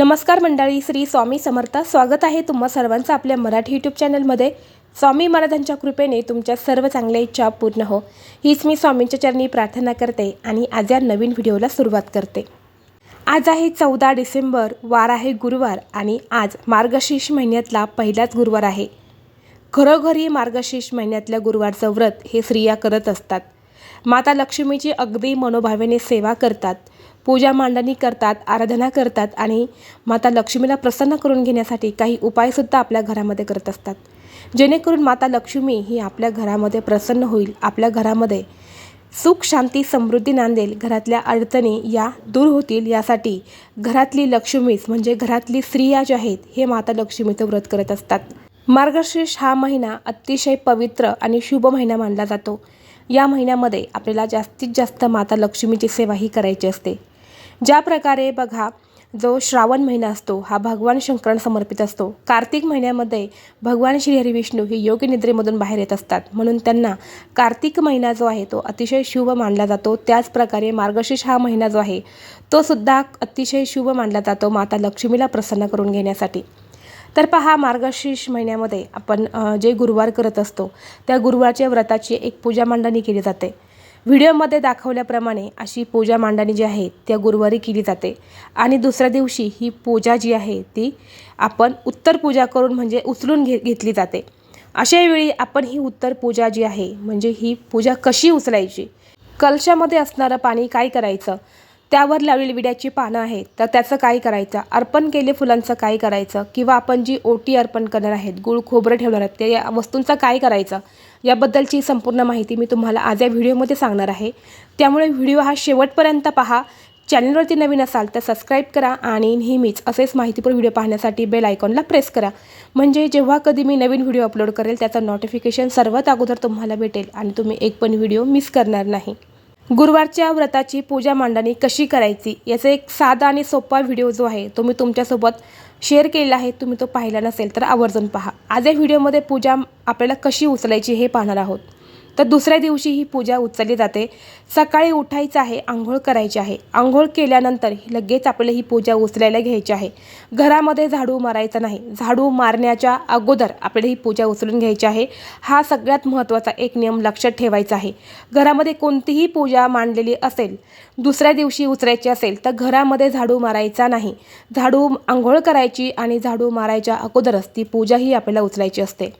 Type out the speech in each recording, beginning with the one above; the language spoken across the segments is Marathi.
नमस्कार मंडळी श्री स्वामी समर्थ. स्वागत आहे तुम्हा सर्वांचं आपल्या मराठी यूट्यूब चॅनलमध्ये स्वामी महाराजांच्या कृपेने तुमच्या सर्व चांगल्या इच्छा पूर्ण हो. हीच मी स्वामींच्या चरणी प्रार्थना करते आणि आज या नवीन व्हिडिओला सुरुवात करते. आज आहे चौदा डिसेंबर वार आहे गुरुवार आणि आज मार्गशीर्ष महिन्यातला पहिलाच गुरुवार आहे. घरोघरी मार्गशीर्ष महिन्यातल्या गुरुवारचं व्रत हे स्त्रिया करत असतात. माता लक्ष्मीची अगदी मनोभावेने सेवा करतात. पूजा मांडणी करतात आराधना करतात आणि माता लक्ष्मीला प्रसन्न करून घेण्यासाठी काही उपायसुद्धा आपल्या घरामध्ये करत असतात. जेणेकरून माता लक्ष्मी ही आपल्या घरामध्ये प्रसन्न होईल आपल्या घरामध्ये सुख शांती समृद्धी नांदेल घरातल्या अडचणी या दूर होतील यासाठी घरातली लक्ष्मीच म्हणजे घरातली स्त्रिया ज्या आहेत हे माता लक्ष्मीचं व्रत करत असतात. मार्गशीर्ष हा महिना अतिशय पवित्र आणि शुभ महिना मानला जातो. या महिन्यामध्ये आपल्याला जास्तीत जास्त माता लक्ष्मीची सेवा ही करायची असते. ज्या प्रकारे बघा जो श्रावण महिना असतो हा भगवान शंकरांना समर्पित असतो. कार्तिक महिन्यामध्ये भगवान श्रीहरी विष्णू हे योग्य निद्रेमधून बाहेर येत असतात. म्हणून त्यांना कार्तिक महिना जो आहे तो अतिशय शुभ मानला जातो. त्याचप्रकारे मार्गशीर्ष हा महिना जो आहे तो सुद्धा अतिशय शुभ मानला जातो माता लक्ष्मीला प्रसन्न करून घेण्यासाठी. तर पहा मार्गशीर्ष महिन्यामध्ये आपण जे गुरुवार करत असतो त्या गुरुवारच्या व्रताची एक पूजा मांडणी केली जाते. व्हिडिओमध्ये दाखवल्याप्रमाणे अशी पूजा मांडणी जी आहे त्या गुरुवारी केली जाते. आणि दुसऱ्या दिवशी ही पूजा जी आहे ती आपण उत्तर पूजा करून म्हणजे उचलून घे घेतली जाते. अशा वेळी आपण ही उत्तर पूजा जी आहे म्हणजे ही पूजा कशी उचलायची? कलशामध्ये असणारं पाणी काय करायचं? त्यावर लावलेली विड्याची पानं आहेत. तर त्याचं काय करायचं? अर्पण केले फुलांचं काय करायचं? किंवा आपण जी ओटी अर्पण करणार आहेत गुळ खोबरं ठेवणार आहेत त्या या वस्तूंचं काय करायचं? याबद्दलची संपूर्ण माहिती मी तुम्हाला आज या व्हिडिओमध्ये सांगणार आहे. त्यामुळे व्हिडिओ हा शेवटपर्यंत पहा. चॅनलवरती नवीन असाल तर सबस्क्राईब करा आणि नेहमीच असेच माहितीपूर्ण व्हिडिओ पाहण्यासाठी बेल आयकॉनला प्रेस करा. म्हणजे जेव्हा कधी मी नवीन व्हिडिओ अपलोड करेल त्याचं नोटिफिकेशन सर्वात अगोदर तुम्हाला भेटेल आणि तुम्ही एक पण व्हिडिओ मिस करणार नाही. गुरुवारच्या व्रताची पूजा मांडणी कशी करायची? याचा एक साधा आणि सोपा व्हिडिओ जो आहे तो मी तुमच्यासोबत शेअर केलेला आहे. तुम्ही तो पाहिला नसेल तर आवर्जून पहा. आज या व्हिडिओमध्ये पूजा आपल्याला कशी उचलायची हे पाहणार आहोत. तर दुसऱ्या दिवशी ही पूजा उचलली जाते. सकाळी उठायचं आहे आंघोळ करायची आहे. आंघोळ केल्यानंतर लगेच आपल्याला ही पूजा उचलायला घ्यायची आहे. घरामध्ये झाडू मारायचा नाही. झाडू मारण्याच्या अगोदर आपल्याला ही पूजा उचलून घ्यायची आहे. हा सगळ्यात महत्त्वाचा एक नियम लक्षात ठेवायचा आहे. घरामध्ये कोणतीही पूजा मांडलेली असेल दुसऱ्या दिवशी उचलायची असेल तर घरामध्ये झाडू मारायचा नाही. झाडू आंघोळ करायची आणि झाडू मारायच्या अगोदरच ती पूजा ही आपल्याला उचलायची असते.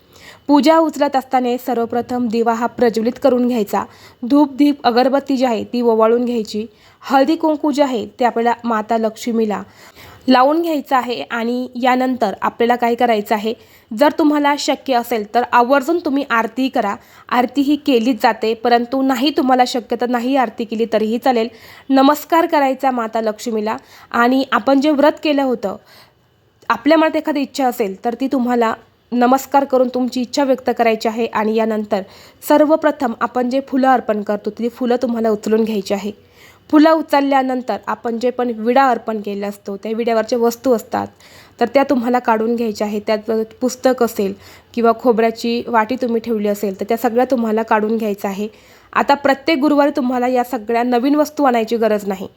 पूजा उचलत असताना सर्वप्रथम दिवा हा प्रज्वलित करून घ्यायचा. धूप दीप अगरबत्ती जी आहे ती ओवाळून घ्यायची. हळदी कुंकू जे आहे ते आपल्याला माता लक्ष्मीला लावून घ्यायचं आहे आणि यानंतर आपल्याला काय करायचं आहे? जर तुम्हाला शक्य असेल तर आवर्जून तुम्ही आरती करा. आरती ही केलीच जाते परंतु नाही तुम्हाला शक्य तर नाही आरती केली तरीही चालेल. नमस्कार करायचा माता लक्ष्मीला आणि आपण जे व्रत केलं होतं आपल्या मनात एखादी इच्छा असेल तर ती तुम्हाला नमस्कार करून तुमची इच्छा व्यक्त करायची आहे आणि यानंतर सर्वप्रथम आपण जे फुलं अर्पण करतो ती फुलं तुम्हाला उचलून घ्यायची आहे. फुलं उचलल्यानंतर आपण जे पण विडा अर्पण केला असतो त्या विड्यावरच्या वस्तू असतात तर त्या तुम्हाला काढून घ्यायच्या आहेत. त्यात पुस्तक असेल किंवा खोबऱ्याची वाटी तुम्ही ठेवली असेल तर त्या सगळ्या तुम्हाला काढून घ्यायचं आहे. आता प्रत्येक गुरुवारी तुम्हाला या सगळ्या नवीन वस्तू आणायची गरज नाही.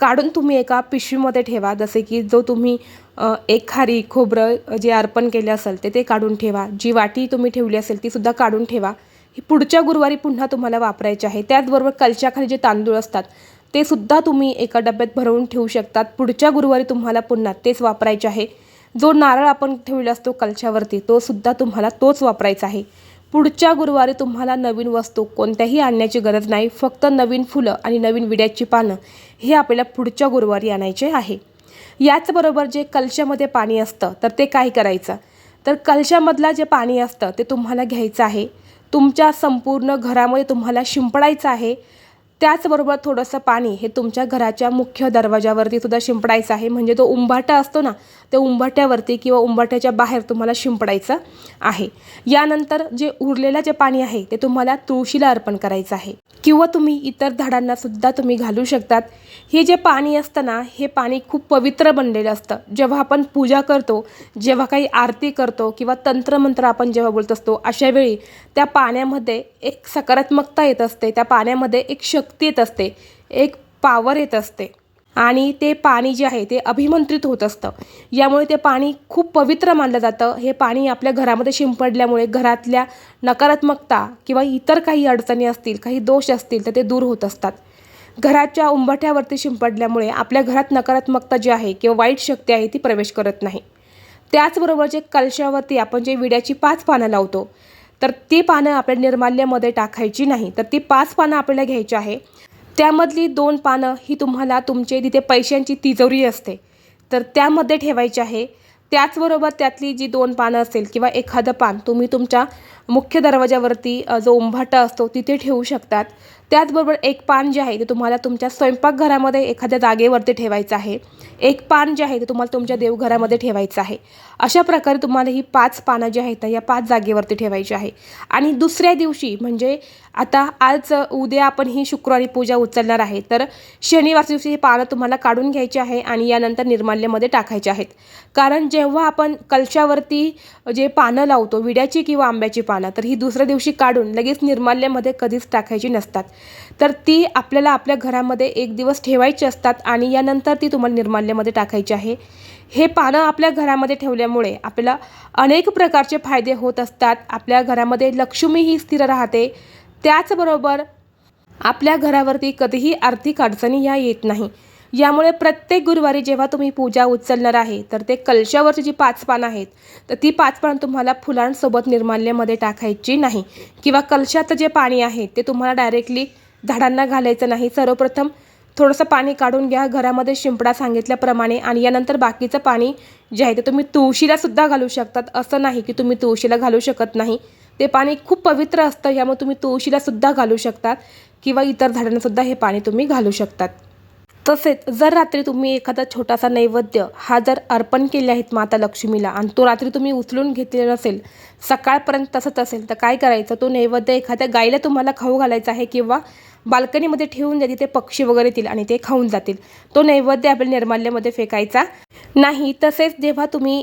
काढून तुम्ही एका पिशवीमध्ये ठेवा. जसे की जो तुम्ही एक खारी खोबरं जे अर्पण केले असेल ते ते काढून ठेवा. जी वाटी तुम्ही ठेवली असेल ती सुद्धा काढून ठेवा. ही पुढच्या गुरुवारी पुन्हा तुम्हाला वापरायची आहे. त्याचबरोबर कलच्याखाली जे तांदूळ असतात ते सुद्धा तुम्ही एका डब्यात भरवून ठेवू शकतात. पुढच्या गुरुवारी तुम्हाला पुन्हा तेच वापरायचे आहे. जो नारळ आपण ठेवला असतो कलशावरती तो सुद्धा तुम्हाला तोच वापरायचा आहे. पुढच्या गुरुवारी तुम्हाला नवीन वस्तू कोणत्याही आणण्याची गरज नाही फक्त नवीन फुलं आणि नवीन विड्याची पानं हे आपल्याला पुढच्या गुरुवारी आणायचे आहे. याचबरोबर जे कलशामध्ये पाणी असतं तर ते काय करायचं? तर कलशामधला जे पाणी असतं ते तुम्हाला घ्यायचं आहे. तुमच्या संपूर्ण घरामध्ये तुम्हाला शिंपडायचं आहे. त्याचबरोबर थोडंसं पाणी हे तुमच्या घराच्या मुख्य दरवाजावरती सुद्धा शिंपडायचं आहे. म्हणजे तो उंबाटा असतो ना त्या उंबाट्यावरती किंवा उंबाट्याच्या बाहेर तुम्हाला शिंपडायचं आहे. यानंतर जे उरलेलं जे पाणी आहे ते तुम्हाला तुळशीला अर्पण करायचं आहे. किंवा तुम्ही इतर झाडांना सुद्धा तुम्ही घालू शकतात. हे जे पाणी असतं ना हे पाणी खूप पवित्र बनलेलं असतं. जेव्हा आपण पूजा करतो जेव्हा काही आरती करतो किंवा तंत्रमंत्र आपण जेव्हा बोलत असतो अशावेळी त्या पाण्यामध्ये एक सकारात्मकता येत असते. त्या पाण्यामध्ये एक शक्ती येत असते. एक पावर येत असते. आणि ते पाणी जे आहे ते अभिमंत्रित होत असतं. यामुळे ते पाणी खूप पवित्र मानलं जातं. हे पाणी आपल्या घरामध्ये शिंपडल्यामुळे घरातल्या नकारात्मकता किंवा इतर काही अडचणी असतील काही दोष असतील तर ते दूर होत असतात. घराच्या उंबरठ्यावरती शिंपडल्यामुळे आपल्या घरात नकारात्मकता जी आहे किंवा वाईट शक्ती आहे ती प्रवेश करत नाही. त्याचबरोबर जे कलशावरती आपण जे विड्याची पाच पानं लावतो तर ती पानं आपल्या निर्माल्यामध्ये टाकायची नाही. तर ती पाच पानं आपल्याला घ्यायची आहे. त्यामधली दोन पानं ही तुम्हाला तुमचे तिथे पैशांची तिजोरी असते. तर त्यामध्ये ठेवायची आहे. त्याचबरोबर त्यातली जी दोन पानं असेल किंवा एखादं पान तुम्ही तुमच्या मुख्य दरवाजावरती जो उंभाटा असतो तिथे ठेवू शकतात. त्याचबरोबर एक पान जे आहे ते तुम्हाला तुमच्या स्वयंपाकघरामध्ये एखाद्या जागेवरती ठेवायचं आहे. एक पान जे आहे ते तुम्हाला तुमच्या देवघरामध्ये ठेवायचं आहे. अशा प्रकारे तुम्हाला ही पाच पानं जी आहेत या पाच जागेवरती ठेवायची आहे. आणि दुसऱ्या दिवशी म्हणजे आता आज उद्या आपण ही शुक्रवारी पूजा उचलणार आहे तर शनिवारच्या दिवशी ही पानं तुम्हाला काढून घ्यायची आहे आणि यानंतर निर्माल्यमध्ये टाकायचे आहेत. कारण जेव्हा आपण कलशावरती जे पानं लावतो विड्याची किंवा आंब्याची पानं तर ही दुसऱ्या दिवशी काढून लगेच निर्माल्यामध्ये कधीच टाकायची नसतात. तर ती आपल्याला आपल्या घरामध्ये एक दिवस ठेवायची असतात आणि यानंतर ती तुम्हाला निर्माल्यामध्ये टाकायची आहे. हे पानं आपल्या घरामध्ये ठेवल्यामुळे आपल्याला अनेक प्रकारचे फायदे होत असतात. आपल्या घरामध्ये लक्ष्मी ही स्थिर राहते. त्याचबरोबर आपल्या घरावरती कधीही आर्थिक अडचणी या येत नाही. यामुळे प्रत्येक गुरुवारी जेव्हा तुम्ही पूजा उचलणार आहे तर ते कलशावरची जी पाच पानं आहेत तर ती पाच पानं तुम्हाला फुलांसोबत निर्माल्यमध्ये टाकायची नाही. किंवा कलशाचं जे पाणी आहे ते तुम्हाला डायरेक्टली झाडांना घालायचं नाही. सर्वप्रथम थोडंसं पाणी काढून घ्या. घरामध्ये शिंपडा सांगितल्याप्रमाणे आणि यानंतर बाकीचं पाणी जे आहे ते तुम्ही तुळशीलासुद्धा घालू शकतात. असं नाही की तुम्ही तुळशीला घालू शकत नाही. ते पाणी खूप पवित्र असतं यामुळे तुम्ही तुळशीलासुद्धा घालू शकतात. किंवा इतर झाडांनासुद्धा हे पाणी तुम्ही घालू शकतात. तसेच जर रात्री तुम्ही एखादा छोटासा नैवेद्य हा जर अर्पण केले आहेत माता लक्ष्मीला आणि तो रात्री तुम्ही उचलून घेतलेला नसेल सकाळपर्यंत तसंच असेल तर काय करायचं? तो नैवेद्य एखाद्या गाईला तुम्हाला खाऊ घालायचा आहे किंवा बाल्कनीमध्ये ठेवून द्या तिथे पक्षी वगैरे येतील आणि ते खाऊन जातील. तो नैवेद्य आपल्या निर्माल्यामध्ये फेकायचा नाही. तसेच जेव्हा तुम्ही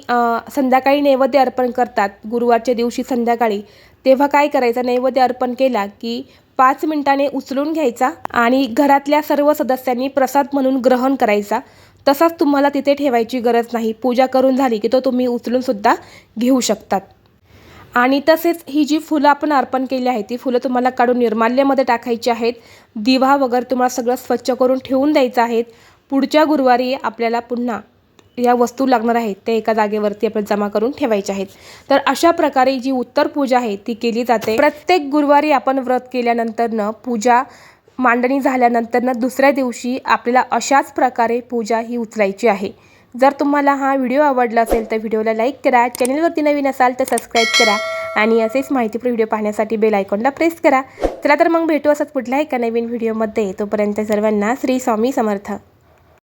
संध्याकाळी नैवेद्य अर्पण करतात गुरुवारच्या दिवशी संध्याकाळी तेव्हा काय करायचं? नैवेद्य अर्पण केला की पाच मिनिटाने उचलून घ्यायचा आणि घरातल्या सर्व सदस्यांनी प्रसाद म्हणून ग्रहण करायचा. तसाच तुम्हाला तिथे ठेवायची गरज नाही. पूजा करून झाली की तो तुम्ही उचलूनसुद्धा घेऊ शकतात. आणि तसेच ही जी फुलं आपण अर्पण केली आहेत ती फुलं तुम्हाला काढून निर्माल्यमध्ये टाकायची आहेत. दिवा वगैरे तुम्हाला सगळं स्वच्छ करून ठेवून द्यायचं आहेत. पुढच्या गुरुवारी आपल्याला पुन्हा या वस्तू लागणार आहेत त्या एका जागेवरती आपण जमा करून ठेवायच्या आहेत. तर अशा प्रकारे जी उत्तर पूजा आहे ती केली जाते. प्रत्येक गुरुवारी आपण व्रत केल्यानंतरनं पूजा मांडणी झाल्यानंतरनं दुसऱ्या दिवशी आपल्याला अशाच प्रकारे पूजा ही उचलायची आहे. जर तुम्हाला हा व्हिडिओ आवडला असेल तर व्हिडिओला लाईक करा चॅनलवरती नवीन असाल तर सबस्क्राईब करा आणि असेच माहितीपूर्ण व्हिडिओ पाहण्यासाठी बेल आयकॉनला प्रेस करा. चला तर मग भेटू असंच पुढल्या एका नवीन व्हिडिओमध्ये. तोपर्यंत सर्वांना श्री स्वामी समर्थ.